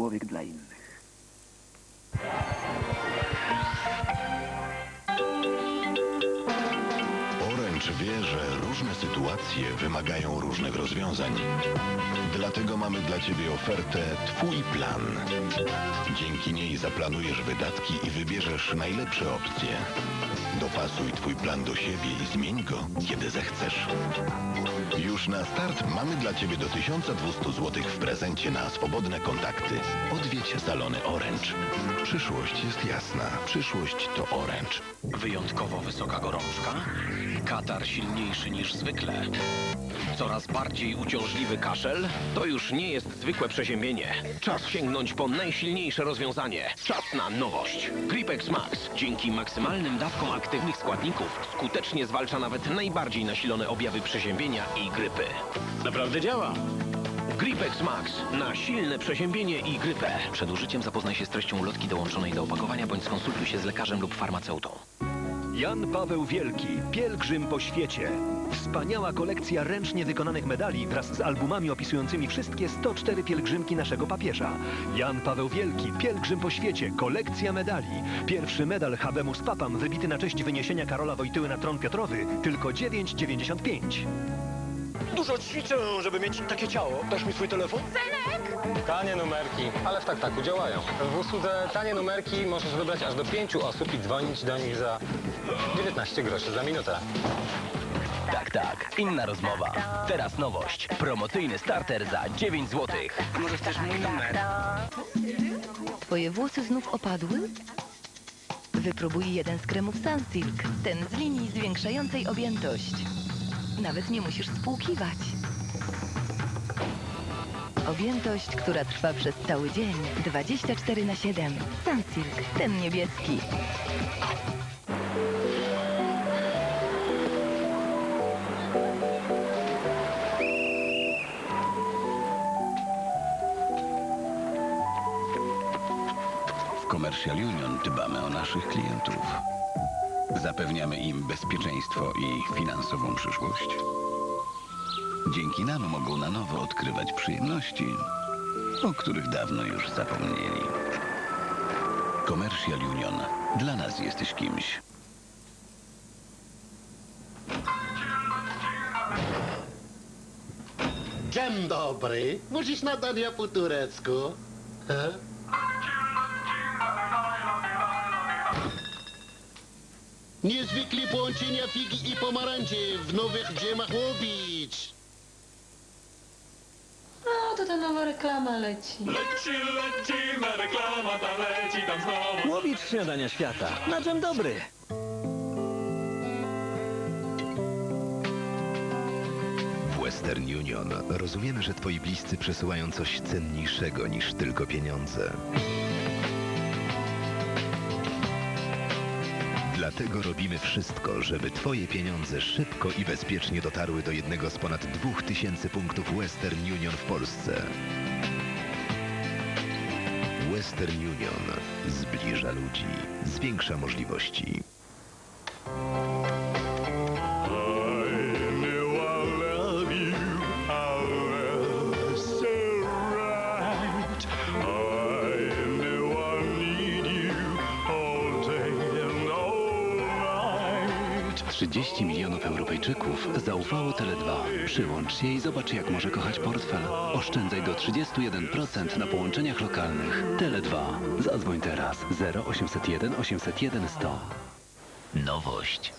człowiek dla innych. Orange wie, że różne sytuacje wymagają różnych rozwiązań. Dlatego mamy dla Ciebie ofertę Twój plan. Dzięki niej zaplanujesz wydatki i wybierzesz najlepsze opcje. Dopasuj Twój plan do siebie i zmień go, kiedy zechcesz. Już na start mamy dla Ciebie do 1200 zł w prezencie na swobodne kontakty. Odwiedź salony Orange. Przyszłość jest jasna. Przyszłość to Orange. Wyjątkowo wysoka gorączka, katar silniejszy niż zwykle, coraz bardziej uciążliwy kaszel, to już nie jest zwykłe przeziębienie. Czas sięgnąć po najsilniejsze rozwiązanie. Czas na nowość. Gripex Max dzięki maksymalnym dawkom aktywnych składników skutecznie zwalcza nawet najbardziej nasilone objawy przeziębienia i grypy. Naprawdę działa. Gripex Max na silne przeziębienie i grypę. Przed użyciem zapoznaj się z treścią ulotki dołączonej do opakowania bądź skonsultuj się z lekarzem lub farmaceutą. Jan Paweł Wielki, pielgrzym po świecie. Wspaniała kolekcja ręcznie wykonanych medali wraz z albumami opisującymi wszystkie 104 pielgrzymki naszego papieża. Jan Paweł Wielki, pielgrzym po świecie, kolekcja medali. Pierwszy medal Habemus Papam wybity na cześć wyniesienia Karola Wojtyły na tron Piotrowy, tylko 9,95. Dużo ćwiczę, żeby mieć takie ciało. Dasz mi swój telefon? Tanie numerki, ale w taktaku działają. W usłudze tanie numerki możesz wybrać aż do pięciu osób i dzwonić do nich za 19 groszy za minutę. Tak, tak, inna rozmowa. Teraz nowość. Promocyjny starter za 9 zł. Może chcesz mój numer? Twoje włosy znów opadły? Wypróbuj jeden z kremów Sunsilk, ten z linii zwiększającej objętość. Nawet nie musisz spłukiwać. Objętość, która trwa przez cały dzień, 24 na 7. Sunsilk, ten niebieski. W Commercial Union dbamy o naszych klientów. Zapewniamy im bezpieczeństwo i finansową przyszłość. Dzięki nam mogą na nowo odkrywać przyjemności, o których dawno już zapomnieli. Commercial Union. Dla nas jesteś kimś. Dzień dobry. Musisz nadania po turecku. Niezwykle połączenia figi i pomarańczy w nowych dżemach łobić. No, to ta nowa reklama leci. Leci, leci, na reklama ta leci tam znowu. Łowicz śniadania świata. Na czym dobry? W Western Union rozumiemy, że twoi bliscy przesyłają coś cenniejszego niż tylko pieniądze. Dlatego robimy wszystko, żeby twoje pieniądze szybko i bezpiecznie dotarły do jednego z ponad 2000 punktów Western Union w Polsce. Western Union zbliża ludzi, zwiększa możliwości. Trzydzieści milionów Europejczyków zaufało Tele2. Przyłącz się i zobacz, jak może kochać portfel. Oszczędzaj do 31% na połączeniach lokalnych. Tele2. Zadzwoń teraz 0801 801 100. Nowość.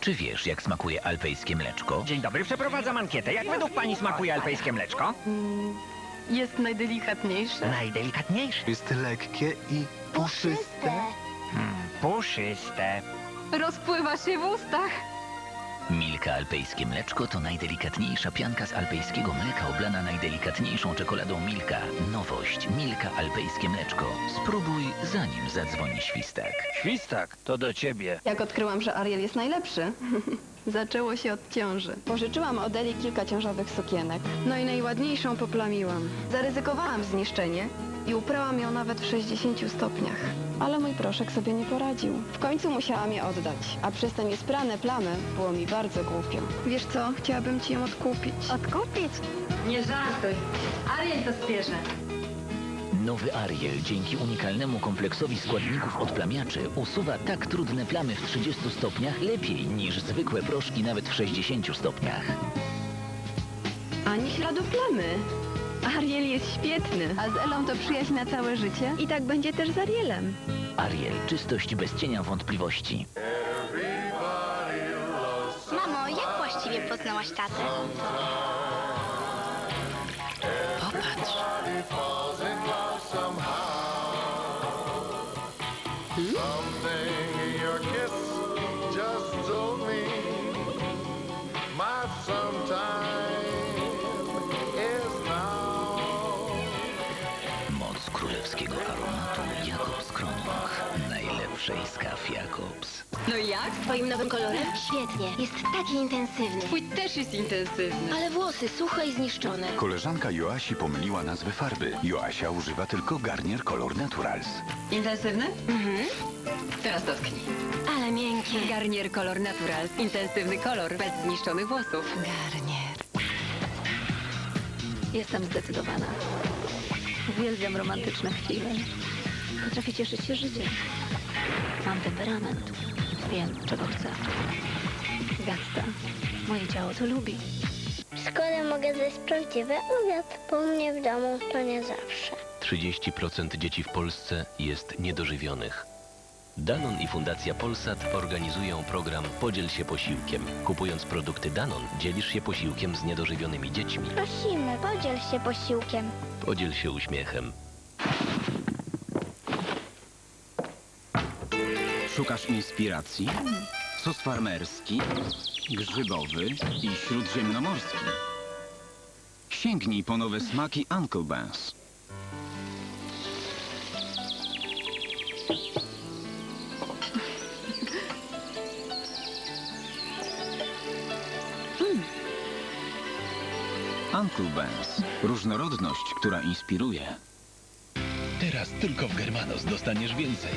Czy wiesz, jak smakuje alpejskie mleczko? Dzień dobry, przeprowadzam ankietę. Jak według pani smakuje alpejskie mleczko? Jest najdelikatniejsze. Najdelikatniejsze. Jest lekkie i puszyste. Puszyste. Rozpływa się w ustach. Milka alpejskie mleczko to najdelikatniejsza pianka z alpejskiego mleka oblana najdelikatniejszą czekoladą Milka. Nowość. Milka alpejskie mleczko. Spróbuj, zanim zadzwoni świstak. Świstak, to do ciebie. Jak odkryłam, że Ariel jest najlepszy, zaczęło się od ciąży. Pożyczyłam od Eli kilka ciążowych sukienek. No i najładniejszą poplamiłam. Zaryzykowałam zniszczenie i uprałam ją nawet w 60 stopniach. Ale mój proszek sobie nie poradził. W końcu musiałam je oddać, a przez te niesprane plamy było mi bardzo głupio. Wiesz co, chciałabym ci ją odkupić. Odkupić? Nie żartuj. Ariel to spierze. Nowy Ariel dzięki unikalnemu kompleksowi składników odplamiaczy usuwa tak trudne plamy w 30 stopniach lepiej niż zwykłe proszki nawet w 60 stopniach. Ani śladu plamy. Ariel jest świetny. A z Elą to przyjaźń na całe życie? I tak będzie też z Arielem. Ariel, czystość bez cienia wątpliwości. Mamo, jak właściwie poznałaś tatę? Popatrz. No i jak? Twoim nowym kolorem? Świetnie. Jest taki intensywny. Twój też jest intensywny. Ale włosy suche i zniszczone. Koleżanka Joasi pomyliła nazwę farby. Joasia używa tylko Garnier Color Naturals. Intensywny? Mhm. Teraz dotknij. Ale miękkie. Garnier Color Naturals. Intensywny kolor, bez zniszczonych włosów. Garnier. Jestem zdecydowana. Uwielbiam romantyczne chwile. Potrafię cieszyć się życiem. Mam temperament. Wiem, czego chcę. Gasta. Moje ciało to lubi. Skoro mogę zjeść prawdziwy obiad, u mnie w domu to nie zawsze. 30% dzieci w Polsce jest niedożywionych. Danon i Fundacja Polsat organizują program Podziel się posiłkiem. Kupując produkty Danon, dzielisz się posiłkiem z niedożywionymi dziećmi. Prosimy, podziel się posiłkiem. Podziel się uśmiechem. Szukasz inspiracji? Sos farmerski, grzybowy i śródziemnomorski. Sięgnij po nowe smaki Uncle Ben's. Uncle Ben's. Różnorodność, która inspiruje. Teraz tylko w Germanos dostaniesz więcej.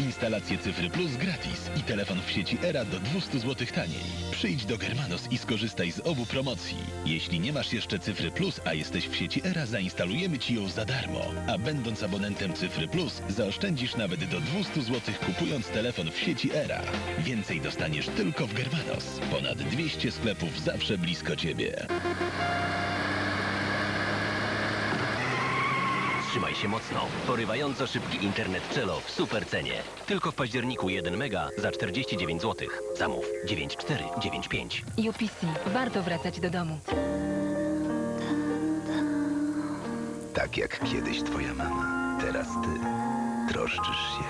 Instalację Cyfry Plus gratis i telefon w sieci Era do 200 zł taniej. Przyjdź do Germanos i skorzystaj z obu promocji. Jeśli nie masz jeszcze Cyfry Plus, a jesteś w sieci Era, zainstalujemy Ci ją za darmo. A będąc abonentem Cyfry Plus, zaoszczędzisz nawet do 200 zł kupując telefon w sieci Era. Więcej dostaniesz tylko w Germanos. Ponad 200 sklepów zawsze blisko Ciebie. Trzymaj się mocno. Porywająco szybki internet Cello w super cenie. Tylko w październiku 1 mega za 49 zł. Zamów 9495. UPC. Warto wracać do domu. Tak jak kiedyś Twoja mama, teraz Ty troszczysz się.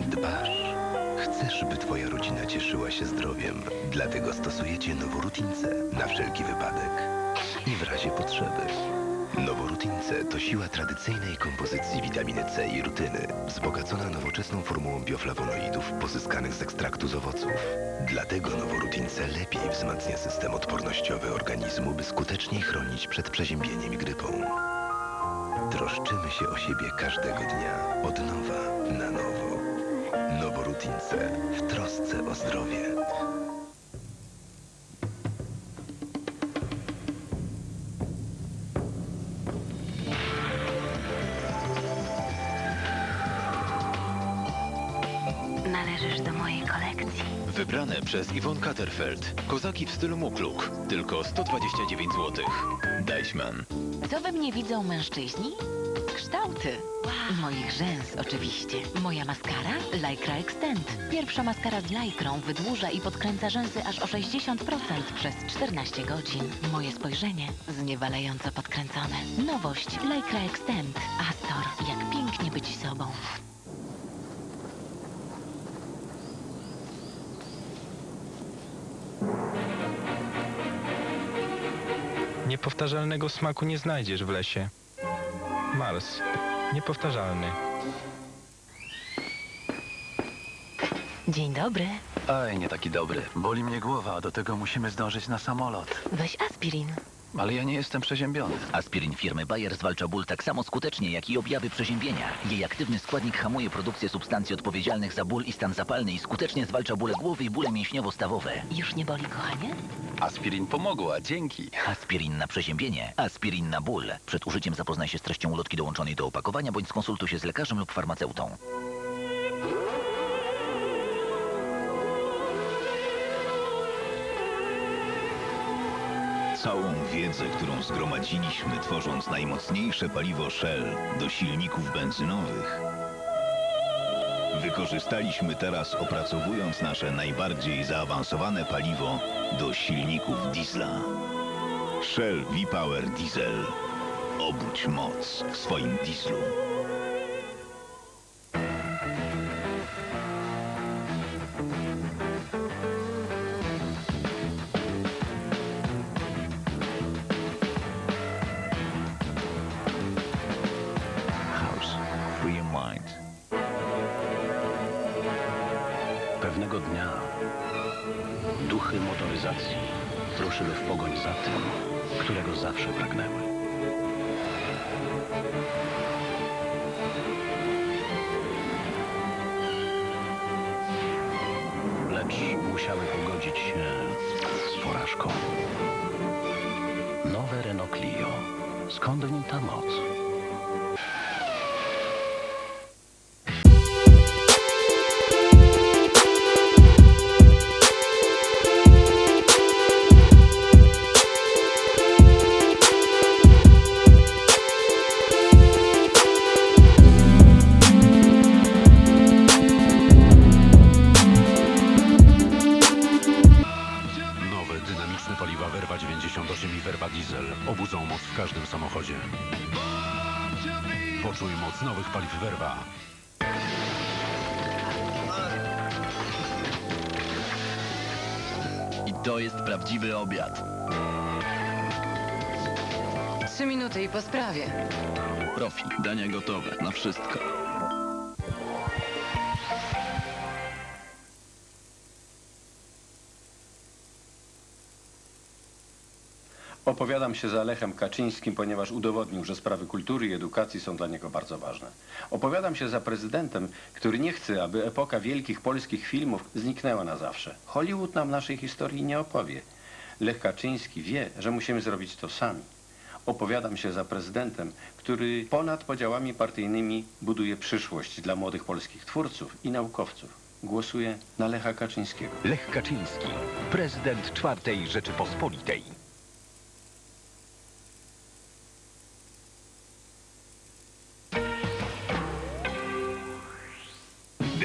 Dbasz. Chcesz, by Twoja rodzina cieszyła się zdrowiem. Dlatego stosujecie Noworutince na wszelki wypadek i w razie potrzeby. Noworutince to siła tradycyjnej kompozycji witaminy C i rutyny, wzbogacona nowoczesną formułą bioflawonoidów pozyskanych z ekstraktu z owoców. Dlatego Noworutince lepiej wzmacnia system odpornościowy organizmu, by skuteczniej chronić przed przeziębieniem i grypą. Troszczymy się o siebie każdego dnia, od nowa na nowo. Noworutince w trosce o zdrowie. Wybrane przez Iwon Katterfeld. Kozaki w stylu mukluk. Tylko 129 zł. Deichmann. Co we mnie widzą mężczyźni? Kształty. Moich rzęs oczywiście. Moja maskara? Lycra Extend. Pierwsza maskara z lykrą wydłuża i podkręca rzęsy aż o 60% przez 14 godzin. Moje spojrzenie zniewalająco podkręcone. Nowość Lycra Extend. Astor. Jak pięknie być sobą. Niepowtarzalnego smaku nie znajdziesz w lesie. Mars. Niepowtarzalny. Dzień dobry. Oj, nie taki dobry. Boli mnie głowa, a do tego musimy zdążyć na samolot. Weź aspirin. Ale ja nie jestem przeziębiony. Aspirin firmy Bayer zwalcza ból tak samo skutecznie, jak i objawy przeziębienia. Jej aktywny składnik hamuje produkcję substancji odpowiedzialnych za ból i stan zapalny i skutecznie zwalcza bóle głowy i bóle mięśniowo-stawowe. Już nie boli, kochanie? Aspirin pomogła, dzięki. Aspirin na przeziębienie, aspirin na ból. Przed użyciem zapoznaj się z treścią ulotki dołączonej do opakowania, bądź skonsultuj się z lekarzem lub farmaceutą. Całą wiedzę, którą zgromadziliśmy tworząc najmocniejsze paliwo Shell do silników benzynowych, wykorzystaliśmy teraz opracowując nasze najbardziej zaawansowane paliwo do silników diesla. Shell V-Power Diesel. Obudź moc w swoim dieslu. Mind. Pewnego dnia duchy motoryzacji ruszyły w pogoń za tym, którego zawsze pragnęły. Lecz musiały pogodzić się z porażką. Nowe Renault Clio. Skąd w nim ta moc? Moc w każdym samochodzie. Poczuj moc nowych paliw Werwa. I to jest prawdziwy obiad. Trzy minuty i po sprawie. Profi, dania gotowe, na wszystko. Opowiadam się za Lechem Kaczyńskim, ponieważ udowodnił, że sprawy kultury i edukacji są dla niego bardzo ważne. Opowiadam się za prezydentem, który nie chce, aby epoka wielkich polskich filmów zniknęła na zawsze. Hollywood nam naszej historii nie opowie. Lech Kaczyński wie, że musimy zrobić to sami. Opowiadam się za prezydentem, który ponad podziałami partyjnymi buduje przyszłość dla młodych polskich twórców i naukowców. Głosuję na Lecha Kaczyńskiego. Lech Kaczyński, prezydent czwartej Rzeczypospolitej.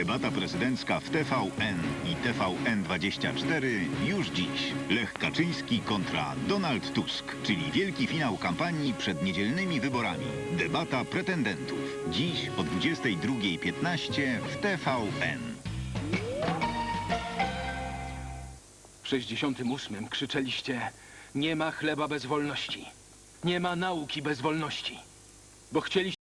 Debata prezydencka w TVN i TVN24 już dziś. Lech Kaczyński kontra Donald Tusk, czyli wielki finał kampanii przed niedzielnymi wyborami. Debata pretendentów. Dziś o 22.15 w TVN. W 68 krzyczeliście nie ma chleba bez wolności. Nie ma nauki bez wolności. Bo chcieliście